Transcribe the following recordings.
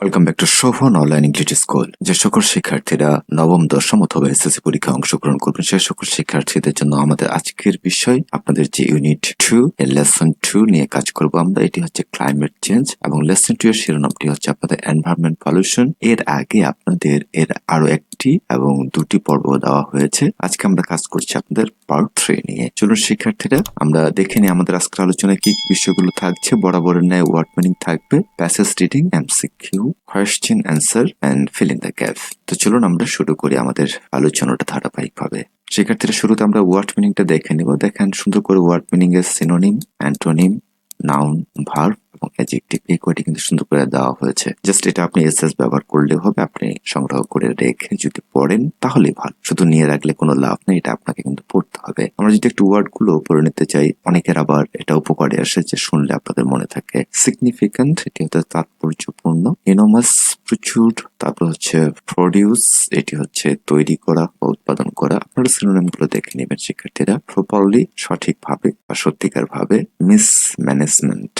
Welcome back to Shovon online English school যে সকল শিক্ষার্থীরা নবম, দশম অথবা এসএসসি পরীক্ষায় অংশগ্রহণ করবেন সে সকল শিক্ষার্থীদের জন্য আমাদের আজকের বিষয় আপনাদের যে ইউনিট টু এর লেসন টু নিয়ে কাজ করব আমরা, এটি হচ্ছে ক্লাইমেট চেঞ্জ এবং লেসন টু এর শিরোনামটি হচ্ছে আপনাদের এনভায়রনমেন্ট পলিউশন এর আগে আপনাদের এর আরও একটি এবং দুটি পর্ব দেওয়া হয়েছে। আজকে আমরা কাজ করছি আপনাদের পার্ট থ্রি নিয়ে। চলুন শিক্ষার্থীরা, আমরা দেখে নিই আমাদের আজকের আলোচনায় কি কি বিষয়গুলো থাকছে। বরাবরের ন্যায় ওয়ার্ড মিনিং থাকবে। Passage reading MCQ question answer and fill in the gap তো চলুন আমরা শুরু করি আমাদের আলোচনাটা ধারাবাহিকভাবে। শিক্ষার্থীরা, শুরুতে আমরা ওয়ার্ড মিনিংটা দেখে নিব। দেখেন, সুন্দর করে ওয়ার্ড মিনিং এর সিনোনিম অ্যান্টোনিম নাউন ভার্ব এবং অ্যাডজেক্টিভ এই কয়টি কিন্তু সুন্দর করে দেওয়া হয়েছে। জাস্ট এটা আপনি এসএস ব্যবহার করলে হবে, আপনি সংগ্রহ করে রেখে যদি পড়েন, তাহলেই ভালো। শুধু নিয়ে রাখলে কোনো লাভ নেই, এটা আপনাকে কিন্তু পড়তে হবে। আমরা যদি একটু ওয়ার্ডগুলো পড়ে নিতে চাই, অনেকের আবার এটা উপকারে আসে যে শুনলে আপনাদের মনে থাকে। সিগনিফিক্যান্ট এটি হচ্ছে তাৎপর্যপূর্ণ। ইনোমাস প্রচুর, তারপর হচ্ছে প্রডিউস এটি হচ্ছে তৈরি করা বা উৎপাদন করা। আপনারা সিনোনিমগুলো দেখে নেবেন, শিক্ষার্থীরা। প্রপারলি সঠিকভাবে বা সত্যিকার ভাবে মিস ম্যানেজমেন্ট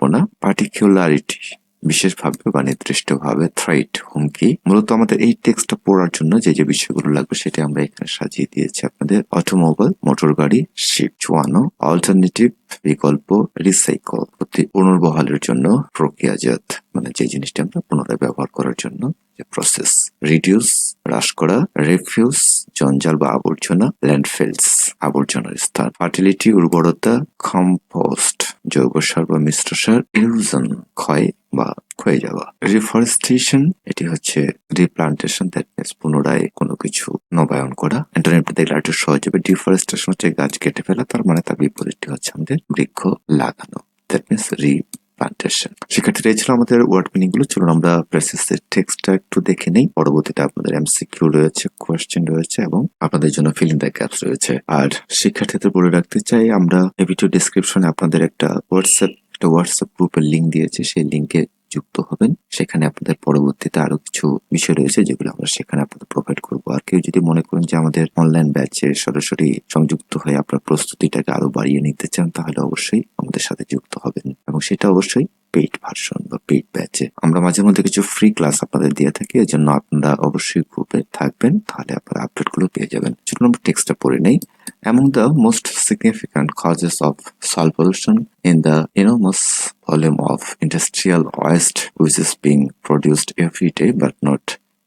অব্যবস্থাপনা পার্টিকুলারিটি বিশেষভাবে বা নির্দিষ্টভাবে থ্রাইট হুমকি, মূলত আমাদের এই টেক্সটটা পড়ার জন্য যে যে বিষয়গুলো লাগবে সেটা আমরা এখানে সাজিয়ে দিয়েছি আপনাদের। অটোমোবাইল মোটর গাড়ি শিপ চুয়ানো অল্টারনেটিভ বিকল্প রিসাইকেল প্রতি পুনর্বহালের জন্য প্রক্রিয়াজাত মানে যে জিনিসটা আমরা পুনরায় ব্যবহার করার জন্য প্রসেস রিডিউস হ্রাস করা রেফিউজ জঞ্জাল বা আবর্জনা ল্যান্ডফিলস আবর্জনার স্থান ফার্টিলিটি উর্বরতা কম্পোস্ট জৈব সার বা মিশ্র সার ইরোজন ক্ষয় বা ক্ষয়ে যাওয়া। রিফরেস্টেশন এটি হচ্ছে রিপ্লান্টেশন দ্যাট মিনস পুনরায় কোনো কিছু নবায়ন করা। ইন্টারনেটে দেখলে একটু সহজ হবে ডিফরেস্টেশন হচ্ছে গাছ কেটে ফেলা, তার মানে তার বিপরীতটি হচ্ছে আমাদের বৃক্ষ লাগানো। দ্যাট মিনস রি প্লান্টেশন শিক্ষার্থীরা ছিল আমাদের ওয়ার্ড মিনিংগুলো চলুন আমরা প্রেসেসের টেক্সটটা একটু দেখে নেই। পরবর্তীতে আপনাদের এমসিকিউ রয়েছে কোয়েশ্চেন রয়েছে এবং আপনাদের জন্য ফিলিং দ্য গ্যাপস রয়েছে। আর শিক্ষার্থীদের বলে রাখতে চাই, আমরা ভিডিও ডিসক্রিপশনে আপনাদের একটা হোয়াটসঅ্যাপ একটা হোয়াটসঅ্যাপ গ্রুপের লিঙ্ক দিয়েছে। সেই লিঙ্কে যুক্ত হবেন। সেখানে আপনাদের পরবর্তীতে আরও কিছু বিষয় রয়েছে যেগুলো আমরা সেখানে আপনাদের প্রোভাইড করব। আর কেউ যদি মনে করেন যে আমাদের অনলাইন ব্যাচে সরাসরি সংযুক্ত হয়ে আপনার প্রস্তুতিটাকে আরও বাড়িয়ে নিতে চান, তাহলে অবশ্যই আমাদের সাথে যুক্ত হবেন। এবং সেটা অবশ্যই পেইড ভার্সন বা পেইড ব্যাচে আমরা মাঝে মধ্যে কিছু ফ্রি ক্লাস আপনাদের দিয়ে থাকি এর জন্য আপনারা অবশ্যই গ্রুপে থাকবেন, তাহলে আপনারা আপডেটগুলো পেয়ে যাবেন। চলুন আমরা টেক্সটটা পড়ে নেই। Among the most significant causes of soil pollution in the enormous volume of industrial waste which is being produced every day but not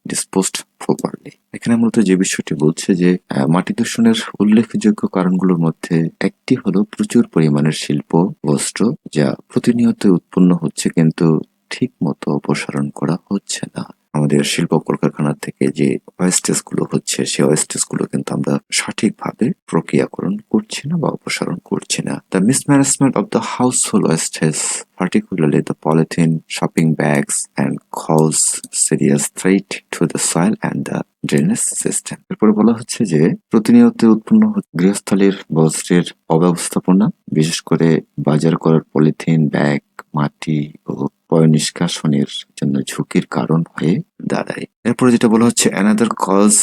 disposed properly. এখানে মূলত যে বিষয়টি বলছে যে মাটি দূষণের উল্লেখযোগ্য কারণগুলোর মধ্যে একটি হলো প্রচুর পরিমাণের শিল্প বস্ত্র যা প্রতিনিয়ত উৎপন্ন হচ্ছে কিন্তু ঠিক মতো অপসারণ করা হচ্ছে না আমাদের শিল্প কলকারখানা থেকে যে ওয়েস্টেজগুলো হচ্ছে, সেই ওয়েস্টেজগুলো কিন্তু আমরা সঠিকভাবে প্রক্রিয়াকরণ করছি না বা অপসারণ করছি না। The mismanagement of the household wastage particularly the polythene shopping bags and cause serious threat to the soil and the drainage system এরপরে বলা হচ্ছে যে, প্রতিনিয়ত উৎপন্ন গৃহস্থলীর বস্ত্রের অব্যবস্থাপনা, বিশেষ করে বাজার করার পলিথিন ব্যাগ মাটি ও পয় নিষ্কাশনের জন্য ঝুঁকির কারণ হয়ে দাঁড়ায়। এরপরে যেটা বলা হচ্ছে another cause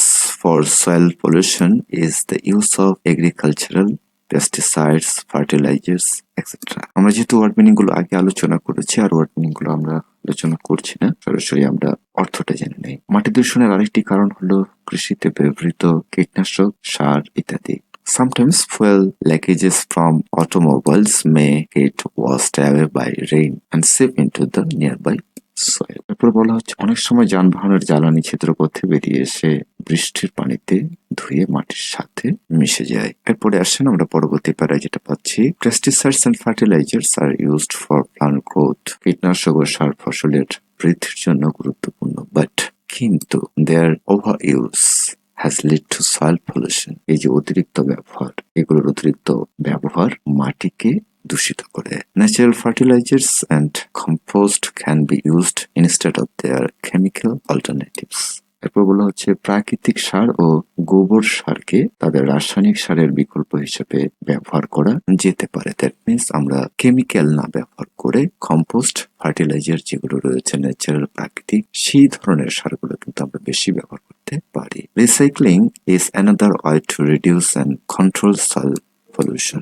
for soil pollution is the use of agricultural pesticides fertilisers etcetera আমরা যেহেতু ওয়ার্ড মিনিংগুলো আগে আলোচনা করেছি, আর ওয়ার্ড মিনিংগুলো আমরা আলোচনা করছি না, সরাসরি আমরা অর্থটা জেনে নেই। মাটি দূষণের আরেকটি কারণ হলো কৃষিতে ব্যবহৃত কীটনাশক, সার ইত্যাদি। Sometimes fuel leakages from automobiles may get washed away by rain and seep into the nearby soil. এরপর বলা হচ্ছে, অনেক সময় যানবাহনের জ্বালানি ছিদ্রপথে বেরিয়ে এসে বৃষ্টির পানিতে ধুয়ে মাটির সাথে মিশে যায়। এরপরে আসেন আমরা পরবর্তী প্যারায় যেটা পাচ্ছি। Pesticides and fertilisers are used for plant growth কীটনাশক ও সার ফসলের বৃদ্ধির জন্য গুরুত্বপূর্ণ বাট কিন্তু their over use has lead to soil pollution এই যে অতিরিক্ত ব্যবহার, এগুলোর অতিরিক্ত ব্যবহার মাটিকে দূষিত করে। Natural fertilisers and compost can be used instead of their chemical alternatives এরপর বলা হচ্ছে, প্রাকৃতিক সার ও গোবর সারকে তাদের রাসায়নিক সারের বিকল্প হিসেবে ব্যবহার করা যেতে পারে। দ্যাট মিনস আমরা কেমিক্যাল না ব্যবহার করে কম্পোস্ট ফার্টিলাইজার যেগুলো রয়েছে ন্যাচারাল প্রাকৃতিক, সেই ধরনের সারগুলো কিন্তু আমরা বেশি ব্যবহার করতে পারি recycling is another way to reduce and control soil pollution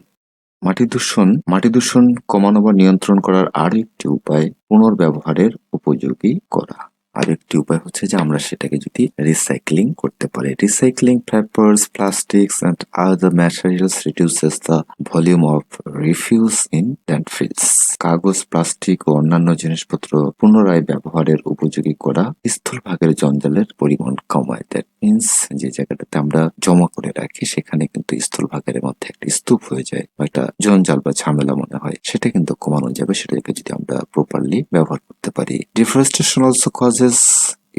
মাটি দূষণ মাটি দূষণ কমানো বা নিয়ন্ত্রণ করার আরেকটি উপায় পুনর্ব্যবহারের উপযোগী করা। আরেকটি উপায় হচ্ছে যে আমরা সেটাকে যদি রিসাইক্লিং করতে পারি। Recycling papers plastics and other materials reduces the volume of refuse in landfills কাগজ প্লাস্টিক ও অন্যান্য জিনিসপত্র পুনরায় ব্যবহারের উপযোগী করা স্থলভাগের জঞ্জালের পরিমাণ কমায়। দ্যাট মিনস যে জায়গাটাতে আমরা জমা করে রাখি, সেখানে কিন্তু স্থলভাগের মধ্যে একটা স্তূপ হয়ে যায় বা একটা জঞ্জাল বা ঝামেলা মনে হয়। সেটা কিন্তু কমানো যাবে, সেটাকে যদি আমরা প্রপারলি ব্যবহার করতে পারি। Deforestation also causes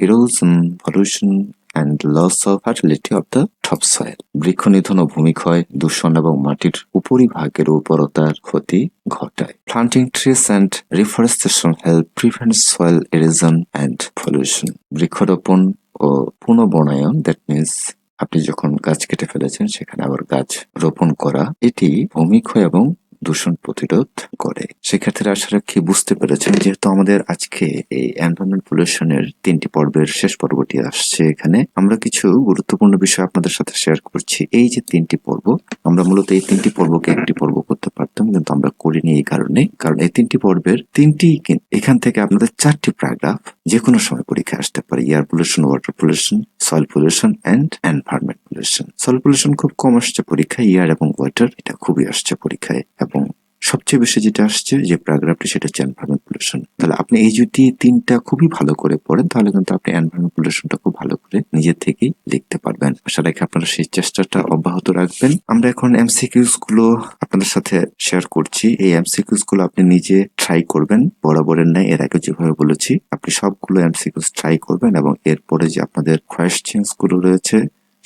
erosion, pollution, and loss of fertility of the topsoil বৃক্ষ নিধন ও ভূমিক্ষয়, দূষণ এবং মাটির উপরিভাগের উর্বরতার ক্ষতি ঘটায়। Planting trees and reforestation help prevent soil erosion and pollution বৃক্ষরোপণ ও পুনর্বনায়ন দ্যাট মিনস আপনি যখন গাছ কেটে ফেলেছেন, সেখানে আবার গাছ রোপণ করা, এটি ভূমিক্ষয় এবং দূষণ প্রতিরোধ করে। সেক্ষেত্রে আসলে কি বুঝতে পেরেছেন যেহেতু আমাদের আজকে এই এনভায়রনমেন্ট পলিউশনের তিনটি পর্বের শেষ পর্বটি আসছে এখানে, আমরা কিছু গুরুত্বপূর্ণ বিষয় আপনাদের সাথে শেয়ার করছি। এই যে তিনটি পর্ব, আমরা মূলত এই তিনটি পর্বকে একটি পর্ব করতে পারতাম, কিন্তু আমরা করিনি এই কারণে। কারণ এই তিনটি পর্বের তিনটি এখান থেকে আপনাদের চারটি প্যারাগ্রাফ যে কোনো সময় পরীক্ষায় আসতে পারে। Air pollution water pollution soil pollution and environment pollution soil pollution খুব কম আসছে পরীক্ষায় এয়ার এবং ওয়াটার এটা খুবই আসছে পরীক্ষায়। এবং সবচেয়ে বেশি যেটা আসছে, যে প্যারাগ্রাফটি সেটা হচ্ছে এনভায়রনমেন্ট পলিউশন তাহলে আপনি এই যদি তিনটা খুবই ভালো করে পড়েন, তাহলে কিন্তু আপনি এনভায়রনমেন্ট পলিউশনটা খুব ভালো করে নিজের থেকেই লিখতে পারবেন। আশা রাখি আপনারা সেই চেষ্টাটা অব্যাহত রাখবেন। আমরা এখন এমসিকিউসগুলো আপনাদের সাথে শেয়ার করছি। এই এমসিকিউসগুলো আপনি নিজে ট্রাই করবেন। বরাবরের ন্যায় এর আগে যেভাবে বলেছি, আপনি সবগুলো এমসিকিউস ট্রাই করবেন এবং এরপরে যে আপনাদের কোয়েশ্চেন্সগুলো রয়েছে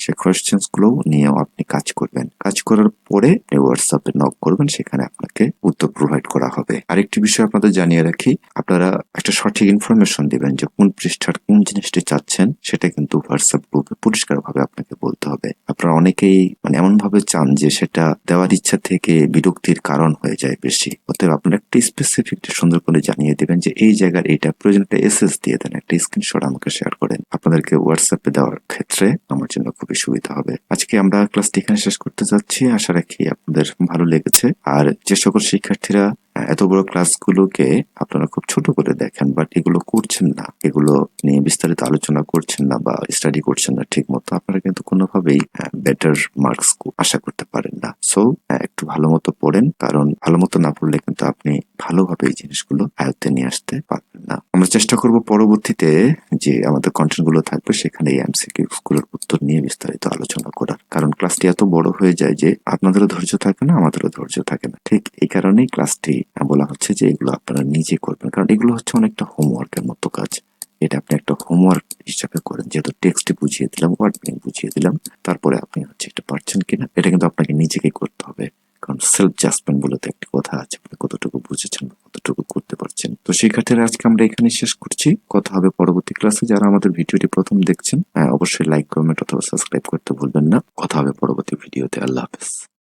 সেই কোয়েশ্চেন্সগুলো নিয়েও আপনি কাজ করবেন। কাজ করার পরে হোয়াটসঅ্যাপে নক করবেন, সেখানে আপনাকে উত্তর প্রোভাইড করা হবে। আরেকটি বিষয় আপনাদের জানিয়ে রাখি, আপনারা একটা সঠিক ইনফরমেশন দিবেন যে কোন পৃষ্ঠার কোন জিনিসটি চাচ্ছেন, সেটা কিন্তু হোয়াটসঅ্যাপ গ্রুপে পরিষ্কারভাবে আপনাকে বলতে হবে। আপনারা অনেকেই মানে এমন ভাবে চান যে সেটা দেওয়ার ইচ্ছা থেকে বিরক্তির কারণ হয়ে যায় বেশি। অতএব আপনারা একটা স্পেসিফিক সুন্দর করে জানিয়ে দেবেন যে এই জায়গার এইটা প্রয়োজন একটা এসএস দিয়ে দেন, একটা স্ক্রিনশট আমাকে শেয়ার করেন। আপনাদেরকে হোয়াটসঅ্যাপে দেওয়ার ক্ষেত্রে আমার জন্য খুবই সুবিধা হবে। আজকে আমরা ক্লাসটি এখানে শেষ করতে যাচ্ছি। আশা রাখি আপনাদের ভালো লেগেছে। আর যে সকল শিক্ষার্থীরা এত বড় ক্লাসগুলোকে আপনারা খুব ছোট করে দেখেন বাট এগুলো করছেন না। এগুলো নিয়ে বিস্তারিত আলোচনা করছেন না বা স্টাডি করছেন না ঠিক মতো আপনারা কিন্তু কোনোভাবেই বেটার মার্কস আশা করতে পারেন না। সো একটু ভালো মতো পড়েন, কারণ ভালো মতো না পড়লে কিন্তু আপনি ভালোভাবে এই জিনিসগুলো আয়ত্তে নিয়ে আসতে পারবেন না। আমরা চেষ্টা করব পরবর্তীতে যে আমাদের কন্টেন্টগুলো থাকবে, সেখানে এই এমসিকিউ গুলোর উত্তর নিয়ে বিস্তারিত আলোচনা করার। কারণ ক্লাসটি এত বড় হয়ে যায় যে আপনাদেরও ধৈর্য থাকে না, আমাদেরও ধৈর্য থাকে না। ঠিক এই কারণেই ক্লাসটি বলা হচ্ছে যে এগুলো আপনারা নিজে করবেন। কারণ এগুলো হচ্ছে অনেকটা হোমওয়ার্কের মতো কাজ। এটা আপনি একটা হোমওয়ার্ক হিসাবে করেন। যেহেতু টেক্সট বুঝিয়ে দিলাম ওয়ার্ড মিনিং বুঝিয়ে দিলাম তারপরে আপনি হচ্ছে এটা পারছেন কিনা এটা কিন্তু আপনাকে নিজেকে করতে হবে। কারণ সেলফ জাজমেন্ট বলে তো একটি কথা আছে আপনি কতটুকু বুঝেছেন কতটুকু করতে পারছেন। তো শিক্ষার্থীরা আজকে আমরা এখানে শেষ করছি। কথা হবে পরবর্তী ক্লাসে যারা আমাদের ভিডিওটি প্রথম দেখছেন হ্যাঁ, অবশ্যই লাইক কমেন্ট অথবা সাবস্ক্রাইব করতে ভুলবেন না। কথা হবে পরবর্তী ভিডিওতে। আল্লাহ হাফেজ।